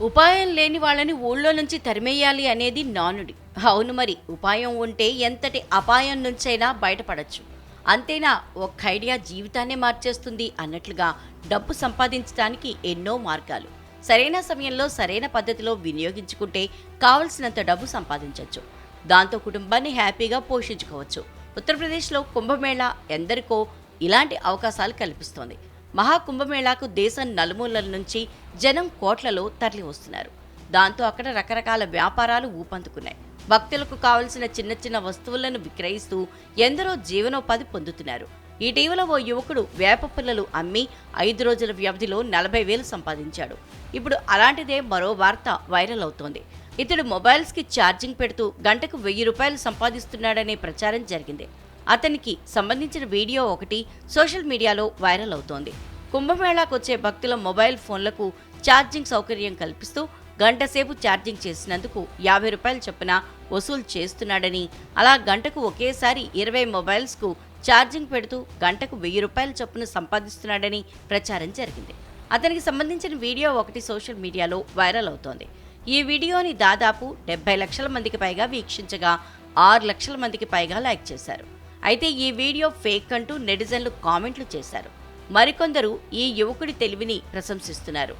ఉపాయం లేని వాళ్ళని ఊళ్ళో నుంచి తరిమేయాలి అనేది నానుడి. అవును మరి ఉపాయం ఉంటే ఎంతటి అపాయం నుంచైనా బయటపడచ్చు. అంతేనా ఒక్క ఐడియా జీవితాన్నే మార్చేస్తుంది అన్నట్లుగా డబ్బు సంపాదించడానికి ఎన్నో మార్గాలు. సరైన సమయంలో సరైన పద్ధతిలో వినియోగించుకుంటే కావలసినంత డబ్బు సంపాదించవచ్చు దాంతో కుటుంబాన్ని హ్యాపీగా పోషించుకోవచ్చు. ఉత్తరప్రదేశ్లో కుంభమేళా ఎందరికో ఇలాంటి అవకాశాలు కల్పిస్తోంది. మహా కుంభమేళాకు దేశం నలుమూలల నుంచి జనం కోట్లలో తరలి వస్తున్నారు దాంతో అక్కడ రకరకాల వ్యాపారాలు ఊపందుకున్నాయి. భక్తులకు కావలసిన చిన్న చిన్న వస్తువులను విక్రయిస్తూ ఎందరో జీవనోపాధి పొందుతున్నారు. ఇటీవల ఓ యువకుడు వేప పుల్లలు అమ్మి ఐదు రోజుల వ్యవధిలో నలభై వేలు సంపాదించాడు. ఇప్పుడు అలాంటిదే మరో వార్త వైరల్ అవుతోంది. ఇతడు మొబైల్స్కి ఛార్జింగ్ పెడుతూ గంటకు వెయ్యి రూపాయలు సంపాదిస్తున్నాడనే ప్రచారం జరిగింది. అతనికి సంబంధించిన వీడియో ఒకటి సోషల్ మీడియాలో వైరల్ అవుతోంది. కుంభమేళాకు వచ్చే భక్తుల మొబైల్ ఫోన్లకు ఛార్జింగ్ సౌకర్యం కల్పిస్తూ గంటసేపు ఛార్జింగ్ చేసినందుకు యాభై రూపాయల చొప్పున వసూలు చేస్తున్నాడని అలా గంటకు ఒకేసారి ఇరవై మొబైల్స్కు ఛార్జింగ్ పెడుతూ గంటకు వెయ్యి రూపాయల చొప్పున సంపాదిస్తున్నాడని ప్రచారం జరిగింది. అతనికి సంబంధించిన వీడియో ఒకటి సోషల్ మీడియాలో వైరల్ అవుతోంది. ఈ వీడియోని దాదాపు డెబ్బై లక్షల మందికి పైగా వీక్షించగా ఆరు లక్షల మందికి పైగా లైక్ చేశారు. అయితే ఈ వీడియో ఫేక్ అంటూ నెటిజన్లు కామెంట్లు చేశారు. మరికొందరు ఈ యువకుడి తెలివిని ప్రశంసిస్తున్నారు.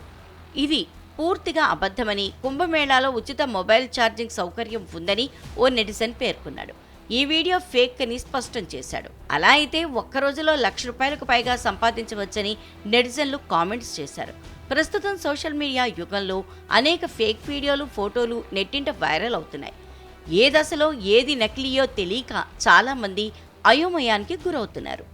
ఇది పూర్తిగా అబద్ధమని కుంభమేళాలో ఉచిత మొబైల్ ఛార్జింగ్ సౌకర్యం ఉందని ఓ నెటిజన్ పేర్కొన్నాడు. ఈ వీడియో ఫేక్ అని స్పష్టం చేశాడు. అలా అయితే ఒక్క రోజులో లక్ష రూపాయలకు పైగా సంపాదించవచ్చని నెటిజన్లు కామెంట్స్ చేశారు. ప్రస్తుతం సోషల్ మీడియా యుగంలో అనేక ఫేక్ వీడియోలు ఫోటోలు నెట్టింట వైరల్ అవుతున్నాయి. ఏ దశలో ఏది నకిలీయో తెలియక చాలామంది అయోమయానికి గురవుతున్నారు.